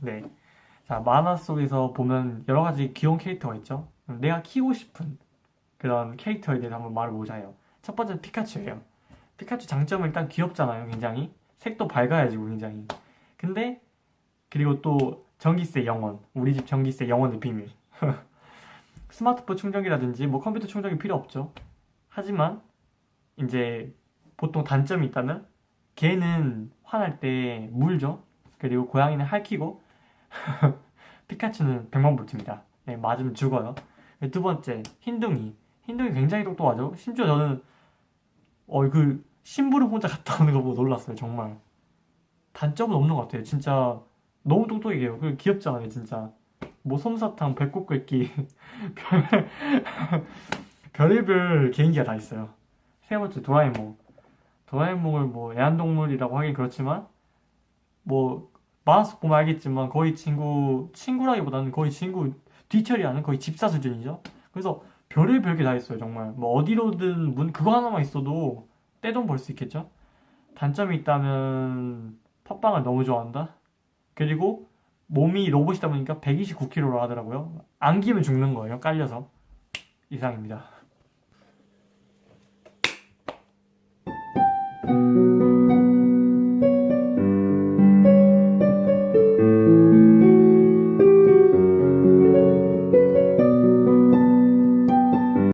네. 자, 만화 속에서 보면 여러 가지 귀여운 캐릭터가 있죠. 내가 키우고 싶은 그런 캐릭터에 대해서 한번 말을 보자요. 첫 번째는 피카츄예요. 피카츄 장점은 일단 귀엽잖아요, 굉장히. 색도 밝아야지고, 굉장히. 근데, 그리고 또 전기세 영원. 우리 집 전기세 영원의 비밀. 스마트폰 충전기라든지 뭐 컴퓨터 충전기 필요 없죠. 하지만, 이제 보통 단점이 있다면, 걔는 화날 때 물죠. 그리고 고양이는 핥히고, 피카츄는 백만불트입니다. 네, 맞으면 죽어요. 네, 두 번째, 흰둥이. 흰둥이 굉장히 똑똑하죠. 심지어 저는 어, 그 신부를 혼자 갔다 오는 거 보고 놀랐어요, 정말. 단점은 없는 것 같아요. 진짜 너무 똑똑해요. 그리고 귀엽잖아요, 진짜. 뭐 솜사탕, 배꼽 긁기, 별, 별의별 개인기가 다 있어요. 세 번째, 도라에몽. 도라에몽을 뭐 애완동물이라고 하긴 그렇지만 뭐 만화속 보면 알겠지만 거의 친구 친구라기보다는 거의 친구 뒤처리 하는 거의 집사 수준이죠. 그래서 별의 별 게 다 있어요 정말 뭐 어디로든 문 그거 하나만 있어도 떼돈 벌 수 있겠죠. 단점이 있다면 팟빵을 너무 좋아한다. 그리고 몸이 로봇이다 보니까 129kg로 하더라고요. 안기면 죽는 거예요 깔려서 이상입니다.